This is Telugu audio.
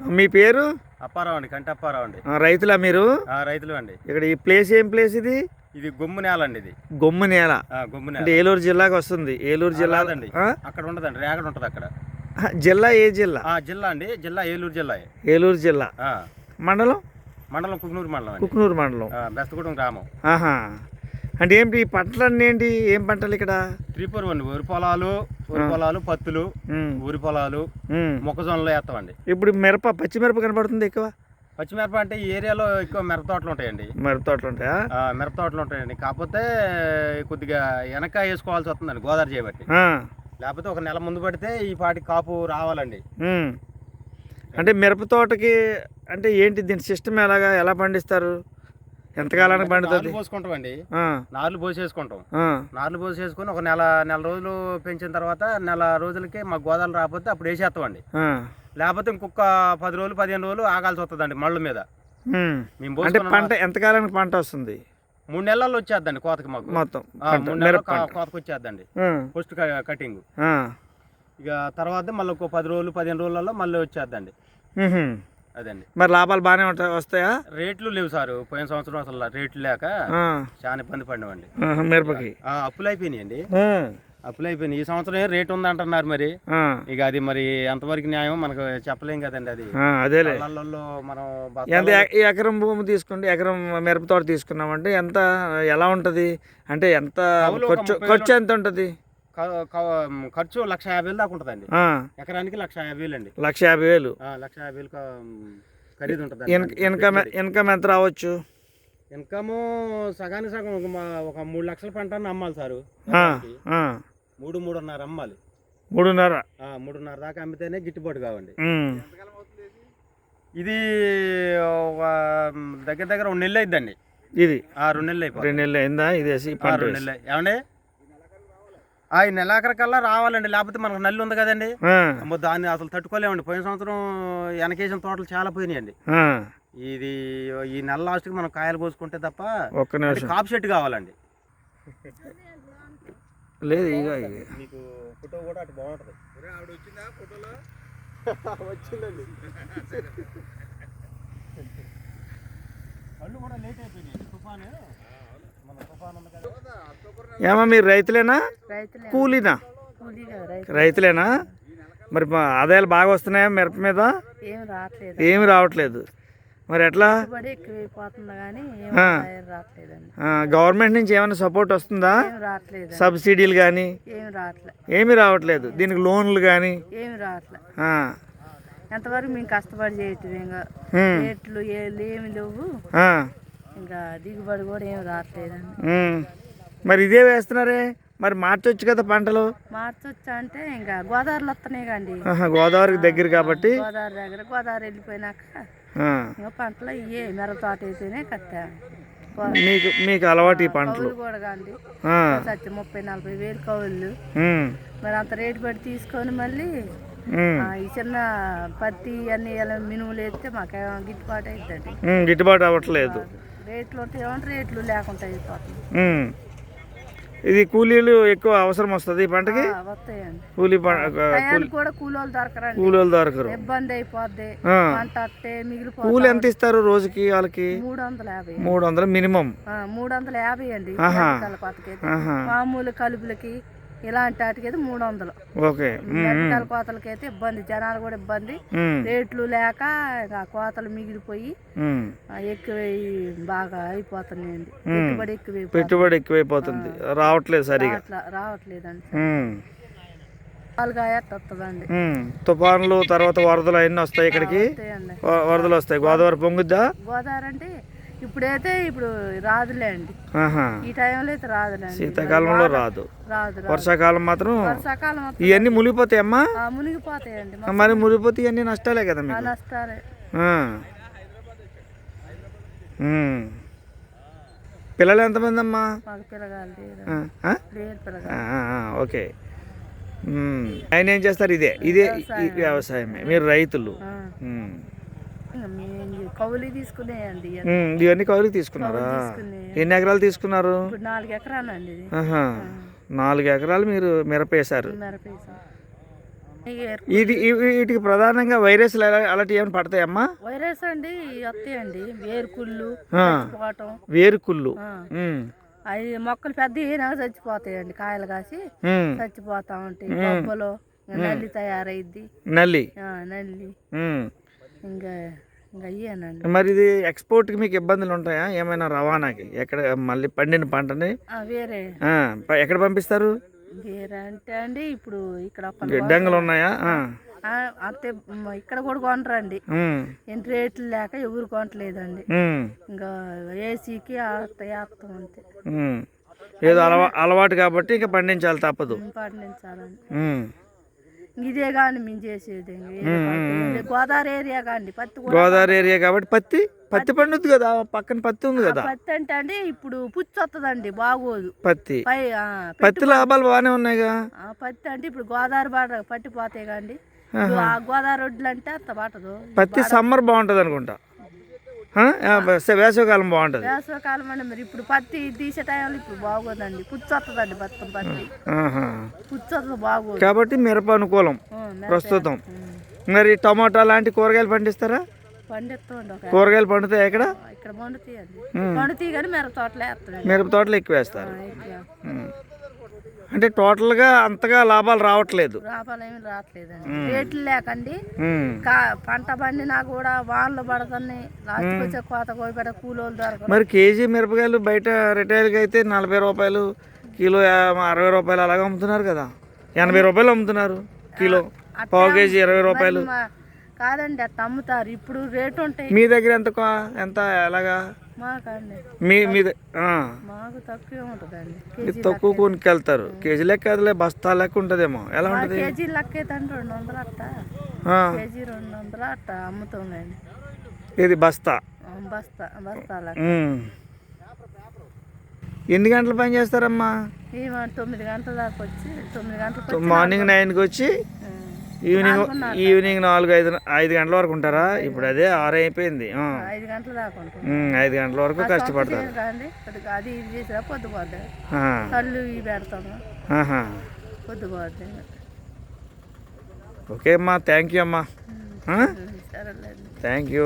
మీ పేరు? అప్పారావు అండి కంటి అప్పారావు అండి రైతులా మీరు? రైతులు అండి ఇక్కడ ఈ ప్లేస్ ఏం ప్లేస్ ఇది? ఇది గుమ్ము నేల అండి ఇది. గొమ్ము నేల. గుమ్ము అంటే నేల ఏలూరు జిల్లాకి వస్తుంది. ఏలూరు జిల్లా ఆ? అక్కడ ఉండదండి రేగడ ఉంటుంది అక్కడ. జిల్లా ఏ జిల్లా? జిల్లా అండి జిల్లా ఏలూరు జిల్లా ఏలూరు జిల్లా. మండలం? మండలం కుక్నూరు మండలం అండి. కుక్నూరు మండలం. బెస్తగూడెం గ్రామం. ఆహా. అంటే ఏంటి పంటలన్నీ ఏంటి? ఏం పంటలు ఇక్కడ? త్రిపుర అండి వరి పొలాలు వరి పొలాలు పత్తులు ఊరి పొలాలు. మొక్కజొన్నలు వేస్తామండి. ఇప్పుడు మిరప పచ్చిమిరప కనపడుతుంది ఎక్కువ? పచ్చిమిరప అంటే ఈ ఏరియాలో ఎక్కువ మిరప తోటలు ఉంటాయండి. మిరప తోటలు ఉంటాయా? మిరప తోటలు ఉంటాయండి. కాకపోతే కొద్దిగా వెనక వేసుకోవాల్సి వస్తుందండి గోదావరి చేయబట్టి లేకపోతే ఒక నెల ముందు పడితే ఈ పాటి కాపు రావాలండి. అంటే మిరప తోటకి అంటే ఏంటి దీని సిస్టమ్ ఎలాగా? ఎలా పండిస్తారు? ఎంతకాలానికి పండుతుంది? పోసుకుంటామండి. నార్లు పోసేసుకుంటాం. నార్లు పోసేసుకొని ఒక నెల నెల రోజులు పెంచిన తర్వాత నెల రోజులకి మాకు గోదావరి రాకపోతే అప్పుడు వేసేస్తామండి. లేకపోతే ఇంకొక పది రోజులు పదిహేను రోజులు ఆగాల్సి వస్తుందండి మళ్ళీ మీద. అంటే పంట ఎంతకాలానికి పంట వస్తుంది? మూడు నెలల్లో వచ్చేద్దండి కోతకి మాకు. మొత్తం. మూడు కోతకి వచ్చేద్దండి. First cutting. ఇక తర్వాత మళ్ళీ ఒక పది రోజులు పదిహేను రోజులలో మళ్ళీ వచ్చేద్దండి. అదండి. మరి లాభాలు బాగానే ఉంటాయి వస్తాయా? రేట్లు లేవు సార్. పోయిన సంవత్సరం అసలు రేట్లు లేక చాలా ఇబ్బంది పడినామండి. మిరపకి. అప్పులు అయిపోయినాయండి. అప్పులు అయిపోయినాయి. ఈ సంవత్సరం ఏం రేట్ ఉందంటున్నారు మరి? ఆ, ఇక అది మరి ఎంతవరకు న్యాయం మనకు చెప్పలేం కదండి అది. అదేలే. మనం ఎంత ఎకరం భూమి తీసుకుంటే ఎకరం మిరప తోట తీసుకున్నామంటే ఎంత ఎలా ఉంటది? అంటే ఎంత ఖర్చు ఖర్చు ఎంత ఉంటది? ఖర్చు లక్ష యాభై వేలు దాకా ఉంటుందండి. ఎకరానికి లక్ష యాభై వేలు అండి లక్ష యాభై వేలు లక్ష యాభై వేలు ఖరీదు ఉంటుంది ఇన్- ఇన్కమ్ ఇన్కమ్ ఎంత రావచ్చు? ఇన్కమ్ సగానికి సగం ఒక మూడు లక్షల పంట అమ్మాలి సారు. మూడు మూడున్నర అమ్మాలి. మూడున్నర. మూడున్నర దాకా అమ్మితేనే గిట్టుబాటు కావండి. ఇది ఒక దగ్గర దగ్గర రెండు నెలలు అయిద్దండి ఇది? ఆ రెండు నెలలు అయిపోతుంది రెండు నెలలు అయిందా? ఇది రెండు. నెలలు ఏమండి? ఆ, ఈ నెలాఖరికల్లా రావాలండి. లేకపోతే మనకు నల్లి ఉంది కదండి. దాన్ని అసలు తట్టుకోలేమండి. పోయిన సంవత్సరం వెనకేసిన తోటలు చాలా పోయినాయండి. ఇది ఈ నెల లాస్ట్కి మనం కాయలు కోసుకుంటే తప్ప ఒక్క నిమిషం. కాపు చెట్టు కావాలండి. లేదు ఇక ఇక. మీకు ఫోటో కూడా అటు బాగుంటుంది. ఆవిడ వచ్చిందా ఫోటోలో? వచ్చిందండి. కళ్ళు కూడా లేట్ అయిపోయినాయి తుఫాను మన తుఫాన్ ఉంది కదా ఏమా మీరు రైతులేనా? రైతులే. కూలీనా? రైతులేనా? మరి ఆదాయాలు బాగా వస్తున్నాయా మిరప మీద? ఏమి రావట్లేదు. మరి ఎట్లా? గవర్నమెంట్ నుంచి ఏమైనా సపోర్ట్ వస్తుందా? సబ్సిడీలు కానీ ఏమీ రావట్లేదు. దీనికి లోన్లు కానీ ఎంతవరకు మేము కష్టపడి చేయటం ఇంకా? ఉమ్, రేట్లు ఏ- ఏమి లేవు. ఇంకా దిగుబడి కూడా ఏం రావట్లేదండి. మరి ఇదే వేస్తున్నారే? మరి మార్చొచ్చు కదా పంటలు? మార్చొచ్చా అంటే ఇంకా గోదావరిలో వస్తున్నాయి కండి. గోదావరికి దగ్గర కాబట్టి. గోదావరి దగ్గర గోదావరి వెళ్ళిపోయినాక ఇంకా పంటలు ఇవే మిరప తోట అయితేనే కట్టా. మీకు మీకు అలవాటు ఈ పంటలు. కూడా సత్యం ముప్పై నలభై వేలు కౌళ్ళు. ఉమ్, మరి అంత రేటు పెట్టి తీసుకొని మళ్ళీ ఈ చిన్న పత్తి అన్ని మినుములు వేస్తే మాకు గిట్టుబాటు అవుతుంది గిట్టుబాటు అవ్వట్లేదు. రేట్లు ఉంటే ఏమంటే రేట్లు లేకుండా అయిపోతుంది. ఇది కూలీలు ఎక్కువ అవసరం వస్తుంది ఈ పంటకి? కూలీ కూలీలు దొరకరు. ఇబ్బంది అయిపోద్ది. కూలి ఎంత ఇస్తారు రోజుకి వాళ్ళకి? మూడు వందల మినిమం. మూడు వందల యాభై అండి. మామూలు కలుపులకి ఇలాంటి వాటికైతే మూడు వందలు ఓకే ఉమ్, మిరపకాయల కోతలకైతే ఇబ్బంది జనాలు కూడా ఇబ్బంది. రేట్లు లేక ఇంకా కోతలు మిగిలిపోయి ఎక్కువ బాగా అయిపోతున్నాయండి. పెట్టుబడి ఎక్కువైపోతుంది పెట్టుబడి ఎక్కువైపోతుంది. రావట్లేదు సరిగా. రావట్లేదండి. తుఫాన్లు తర్వాత వరదలు అవన్నీ వస్తాయి ఇక్కడికి. వరదలు వస్తాయి. గోదావరి పొంగుద్దా? గోదావరి అంటే ఇప్పుడైతే ఇప్పుడు రాదులే అండి. ఈ టైంలో అయితే రాదులేండి శీతాకాలంలో రాదు. రాదు వర్షాకాలం మాత్రం వర్షాకాలం ఇవన్నీ మునిగిపోతాయమ్మా ఆ, మునిగిపోతాయండి. మరి మునిగిపోతే ఇవన్నీ నష్టాలే కదా మీకు? నష్టాలే. పిల్లలు ఎంతమంది అమ్మా? ఓకే. ఆయన ఏం చేస్తారు? ఇదే ఇదే వ్యవసాయమే. మీరు రైతులు. కౌలు తీసుకునేయండి ఇవన్నీ కౌలుకి తీసుకున్నారా? తీసుకునే ఎన్ని ఎకరాలు తీసుకున్నారు? నాలుగు ఎకరాలండి ఇది. నాలుగు ఎకరాలు మీరు మిరపేశారు. ఇవి- వీటికి ప్రధానంగా వైరస్లు అలాంటివి ఏమైనా పడతాయమ్మా? వైరస్ అండి వస్తాయండి. వేరుకుళ్ళు వేరుకుళ్ళు. అవి మొక్కలు పెద్ద అయినాక చచ్చిపోతాయండి కాయలు కాసి చచ్చిపోతా ఉంటాయి. బొబ్బలు నల్లి తయారైద్ది. నల్లి. నల్లి. ఇంకా మరి ఇది ఎక్స్పోర్ట్కి మీకు ఇబ్బందులు ఉంటాయా? ఏమైనా రవాణాకి? ఎక్కడ మళ్ళీ పండిన పంటని? వేరే. ఎక్కడ పంపిస్తారు? వేరే అంటే అండి ఇప్పుడు ఇక్కడ గిడ్డంగులు ఉన్నాయా? అంతే ఇక్కడ కూడా కొనరండి. ఏంటి రేట్లు లేక ఎవరు కొనట్లేదండి. ఇంకా ఏసీకి వేస్తాం అంతే. ఏదో అలవా అలవాటు కాబట్టి ఇంకా పండించాలి తప్పదు. పండించాలండి. ఇదే కానీ మేము చేసేది. గోదావరి ఏరియా కాండి పత్తి గోదావరి ఏరియా కాబట్టి పత్తి పత్తి పండుద్ది కదా పక్కన పత్తి ఉంది కదా. పత్తి అంటే అండి ఇప్పుడు పుచ్చి వస్తుందండి బాగోదు. పత్తి. పత్తి లాభాలు బాగానే ఉన్నాయిగా. ఆ, పత్తి అంటే ఇప్పుడు గోదావరి బాట పట్టిపోతాయి కండి. ఆ గోదావరి వడ్లు అంటే అంత పట్టదు పత్తి సమ్మర్ బాగుంటుంది అనుకుంటా వేసవికాలం బాగుంటుంది. వేసవకాలం అండి మరి ఇప్పుడు పత్తి తీసే టైంలో ఇప్పుడు బాగోదండి. పుచ్చి వస్తుందండి మొత్తం పత్తి. ఆహా. పుచ్చి వస్తుంది బాగోదు. కాబట్టి మిరప అనుకూలం ప్రస్తుతం. మరి టమాటా లాంటి కూరగాయలు పండిస్తారా? కూరగాయలు పండుతాయి ఎక్కడ ఇక్కడ పండుతాయండి. పండుతాయి కానీ మిరప తోటలో మిరప తోటలు ఎక్కువ వేస్తారు. అంటే టోటల్గా అంతగా లాభాలు రావట్లేదు. లాభాలు ఏమి రావట్లేదండి రేట్లు లేకండి. పంట పండినా కూడా వానలు పడుతున్నాయి లాస్ట్కి వచ్చే కోత కోయబెట్ట కూలోళ్ళు మరి కేజీ మిరపకాయలు బయట రిటైల్కి అయితే నలభై రూపాయలు కిలో అరవై రూపాయలు అలాగ అమ్ముతున్నారు కదా. ఎనభై రూపాయలు అమ్ముతున్నారు కిలో. పావు కేజీ ఇరవై రూపాయలు. కాదండి అట్ట అమ్ముతారు. ఇప్పుడు రేటు ఉంటాయి. మీ దగ్గర ఎంత ఎంత ఎలాగా? మీ మీ ద- ఆ. మాకు తక్కువే ఉంటుందండి. తక్కువ కొనుక్కెళ్తారు. కేజీ లెక్క అదిలే బస్తా లెక్క ఉంటుందేమో. ఎలా ఉంటుంది? కేజీ లెక్కైతే రెండు వందలు అట్ట. కేజీ రెండు వందలు అట్ట అమ్ముతామండి ఇది బస్తా? బస్తా బస్తా లెక్క. ఎన్ని గంటలు పని చేస్తారమ్మా? మేము తొమ్మిది గంటల దాకా వచ్చి తొమ్మిది గంటలకు మార్నింగ్ నైన్కి వచ్చి ఈవినింగ్. ఈవినింగ్ నాలుగు ఐదు ఐదు గంటల వరకు ఉంటారా? ఇప్పుడు అదే ఆరు అయిపోయింది. ఐదు గంటల దాకా ఉంటాం ఉమ్, ఐదు గంటల వరకు కష్టపడతారు. కాండి కొద్దిగా అది ఇది చేసినా పొద్దుపోద్ది ఆ. కళ్ళు ఇవి పెడతాము. ఆహా. పొద్దుపోద్ది ఓకే అమ్మా థ్యాంక్ యూ అమ్మా. Thank you